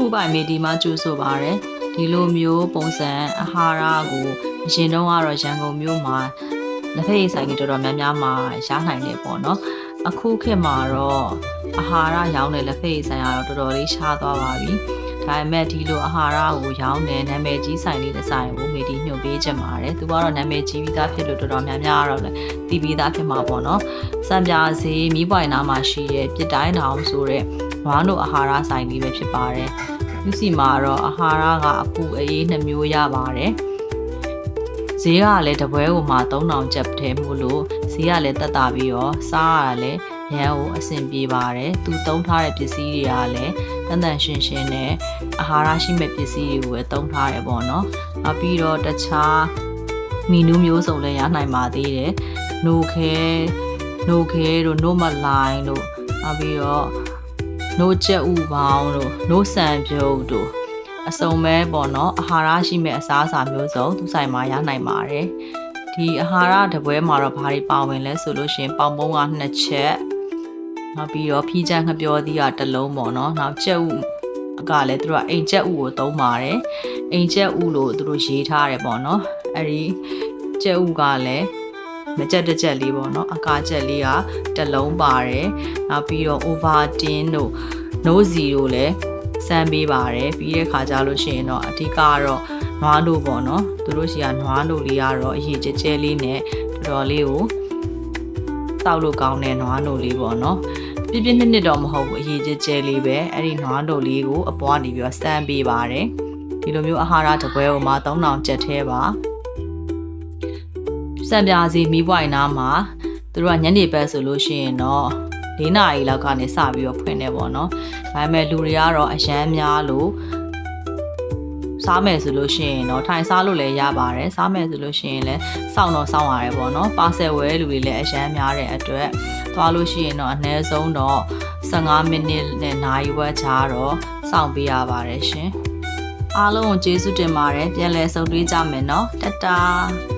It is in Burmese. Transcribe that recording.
ခုပိုင်မီဒီမှာကျူဆိုပါရယ်ဒီလိုမျိုးပုံစံအာဟာရကိုအရင်တုန်းကတော့ရန်ကုန်မြို့မှာလက်ဖက်ရည်ဆိုင်ကြီးတော်တော်များများမှာရနိုင်တယ်ပေါ့နော်အခုခေတ်မှာတော့အာဟာရရောင်းတဲ့လက်ဖက်ရည်ဆိုင်ကတော့တော်တော်လေးရှားသွားပါပြီဒါပေမဲ့ဒီလိုအာဟာရကိုရောင်းတဲ့နာမည်ကြီးဆိုင်လေးတစ်ဆိုင်ကိုမေဒီညွှန်ပေးချင်ပါတယ်သူကတော့နာမည်ကြီးပြီးသားဖြစ်လို့တော်တော်များများကတော့လည်းတည်ပြီးသားဖြစ်မှာပေါ့နော်စံပြာစီမိပွိုင်နာမှာရှိတဲ့ပြစ်တိုင်းတောင်ဆိုတဲ့ ဝါတို့အာဟာရဆိုင်လေးပဲဖြစ်ပါတယ်ယူစီမှာတော့အာဟာရကအပူအေးနှမျိုးရပါတယ်ဈေးကလည်းတပွဲကိုမှ3000ကျပ်ထဲမို့လို့ဈေးကလည်းတက်တာပြီးတော့စားရတာလည်းရန်ကိုအဆင်ပြေပါတယ်သူသုံးထားတဲ့ပစ္စည်းတွေကလည်းတန်တန်ရှင်းရှင်းနဲ့အာဟာရရှိမဲ့ပစ္စည်းတွေကိုပဲသုံးထားရပေါ့နော်နောက်ပြီးတော့တခြားမီနူးမျိုးစုံလည်းရနိုင်ပါသေးတယ်နိုခဲနိုခဲတို့နိုမလိုင်းတို့နောက်ပြီးတော့ နိုကျက်ဥပေါင်းတို့နိုဆန်ပြုတ်တို့အစုံပဲပေါ့နော်အာဟာရရှိမဲ့အစားအစာမျိုးစုံသူဆိုင်မှာရနိုင်ပါတယ်ဒီအာဟာရတပွဲမှာတော့ဘာတွေပါဝင်လဲဆိုလို့ရှရင်ပေါင်ပုံးကနှစ်ချက်နောက်ပြီးတော့ဖီးချမ်းငပြောသီးကတစ်လုံးပေါ့နော်နောက်ကျက်ဥအကလည်းသူတို့ကအိမ်ကျက်ဥကိုသုံးပါတယ်အိမ်ကျက်ဥလို့သူတို့ရေးထားတယ်ပေါ့နော်အဲ့ဒီကျက်ဥကလည်း မကြက်တစ်ကြက်လေးပေါ့နော်အကာကြက်လေးကတစ်လုံးပါတယ်နောက်ပြီးတော့ Ovaltine တို့ Nozi တို့လည်းစမ်းပေးပါတယ်ပြီးတဲ့ခါကျလို့ရှိရင်တော့အဓိကကတော့နွားတို့ပေါ့နော်သူတို့ရှိကနွားတို့လေးကတော့အရေးကျကျလေးနဲ့တော်တော်လေးကိုတောက်လို့ကောင်းတဲ့နွားတို့လေးပေါ့နော်ပြပြနှစ်နှစ်တော့မဟုတ်ဘူးအရေးကျကျလေးပဲအဲ့ဒီနွားတို့လေးကိုအပွားနေပြီးတော့စမ်းပေးပါတယ်ဒီလိုမျိုးအာဟာရတစ်ပွဲကိုမှ3000ကျပ်သေးပါ စံပြာစီမီးပွိုင်နာမှာသူတို့ကညနေဘက်ဆိုလို့ရှိရင်တော့၄နာရီလောက်ကနေစပြီးတော့ဖွင့်နေပေါ့နော်ဒါပေမဲ့လူတွေကတော့အရန်များလို့စားမယ်ဆိုလို့ရှိရင်တော့ထိုင်စားလို့လည်းရပါတယ်စားမယ်ဆိုလို့ရှိရင်လည်းစောင့်တော့စောင့်ရတယ်ပေါ့နော်ပါဆယ်ဝဲလူတွေလည်းအရန်များတဲ့အတွက်သွားလို့ရှိရင်တော့အနည်းဆုံးတော့15မိနစ်နဲ့နာရီဝက်ချာတော့စောင့်ပေးရပါတယ်ရှင်အားလုံးကိုကျေးဇူးတင်ပါတယ်ပြန်လည်ဆုံတွေ့ကြမယ်နော်တတား